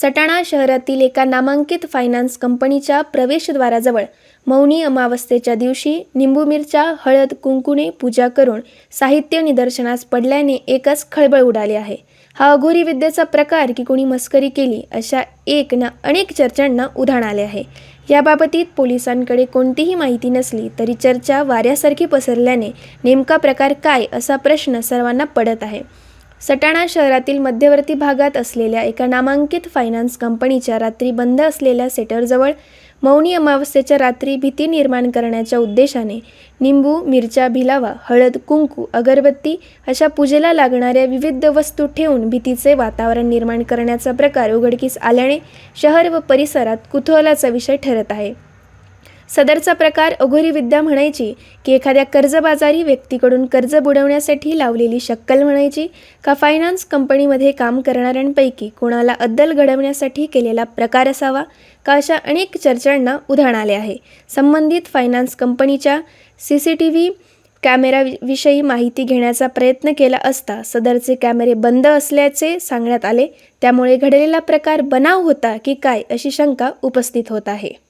सटाणा शहरातील एका नामांकित फायनान्स कंपनीच्या प्रवेशद्वाराजवळ मौनी अमावस्येच्या दिवशी निंबू मिरच्या हळद कुंकुने पूजा करून साहित्य निदर्शनास पडल्याने एकच खळबळ उडाली आहे. हा अघोरी विद्येचा प्रकार की कोणी मस्करी केली अशा एक ना अनेक चर्चांना उधाण आले आहे. याबाबतीत पोलिसांकडे कोणतीही माहिती नसली तरी चर्चा वाऱ्यासारखी पसरल्याने नेमका प्रकार काय असा प्रश्न सर्वांना पडत आहे. सटाणा शहरातील मध्यवर्ती भागात असलेल्या एका नामांकित फायनान्स कंपनीच्या रात्री बंद असलेल्या सेटरजवळ मौनी अमावस्येच्या रात्री भीती निर्माण करण्याच्या उद्देशाने निंबू मिरच्या भिलावा हळद कुंकू अगरबत्ती अशा पूजेला लागणाऱ्या विविध वस्तू ठेवून भीतीचे वातावरण निर्माण करण्याचा प्रकार उघडकीस आल्याने शहर व परिसरात कुतूहलाचा विषय ठरत आहे. सदरचा प्रकार अघोरी विद्या म्हणायची की एखाद्या कर्जबाजारी व्यक्तीकडून कर्ज बुडवण्यासाठी लावलेली शक्कल म्हणायची का फायनान्स कंपनीमध्ये काम करणाऱ्यांपैकी कोणाला अद्दल घडवण्यासाठी केलेला प्रकार असावा का अशा अनेक चर्चांना उधाण आले आहे. संबंधित फायनान्स कंपनीच्या सी सी टी व्ही कॅमेराविषयी माहिती घेण्याचा प्रयत्न केला असता सदरचे कॅमेरे बंद असल्याचे सांगण्यात आले. त्यामुळे घडलेला प्रकार बनाव होता की काय अशी शंका उपस्थित होत आहे.